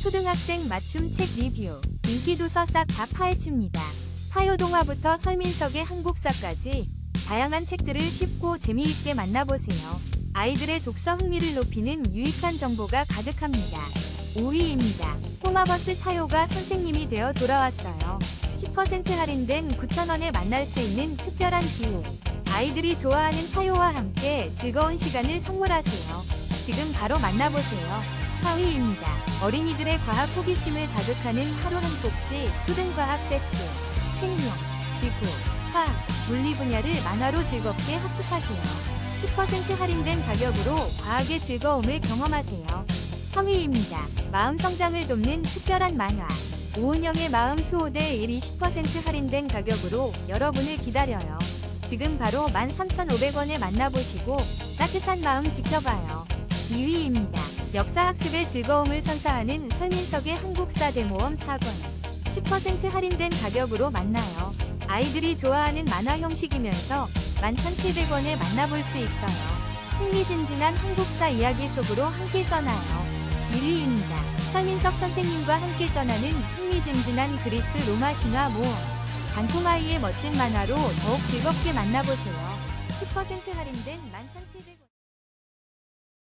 초등학생 맞춤 책 리뷰. 인기도서 싹 다 파헤칩니다. 타요동화부터 설민석의 한국사까지 다양한 책들을 쉽고 재미있게 만나보세요. 아이들의 독서 흥미를 높이는 유익한 정보가 가득합니다. 5위입니다. 꼬마버스 타요가 선생님이 되어 돌아왔어요. 10% 할인된 9,000원에 만날 수 있는 특별한 기회. 아이들이 좋아하는 타요와 함께 즐거운 시간을 선물하세요. 지금 바로 만나보세요. 4위입니다. 어린이들의 과학 호기심을 자극하는 하루 한 꼭지 초등과학 세트. 생명, 지구, 화학, 물리 분야를 만화로 즐겁게 학습하세요. 10% 할인된 가격으로 과학의 즐거움을 경험하세요. 3위입니다. 마음 성장을 돕는 특별한 만화. 오은영의 마음 수호대 1이 10% 할인된 가격으로 여러분을 기다려요. 지금 바로 13,500원에 만나보시고 따뜻한 마음 지켜봐요. 2위입니다. 역사학습의 즐거움을 선사하는 설민석의 한국사 대모험 4권. 10% 할인된 가격으로 만나요. 아이들이 좋아하는 만화 형식이면서 11,700원에 만나볼 수 있어요. 흥미진진한 한국사 이야기 속으로 함께 떠나요. 1위입니다. 설민석 선생님과 함께 떠나는 흥미진진한 그리스 로마 신화 모험. 단풍아이의 멋진 만화로 더욱 즐겁게 만나보세요. 10% 할인된 11,700원.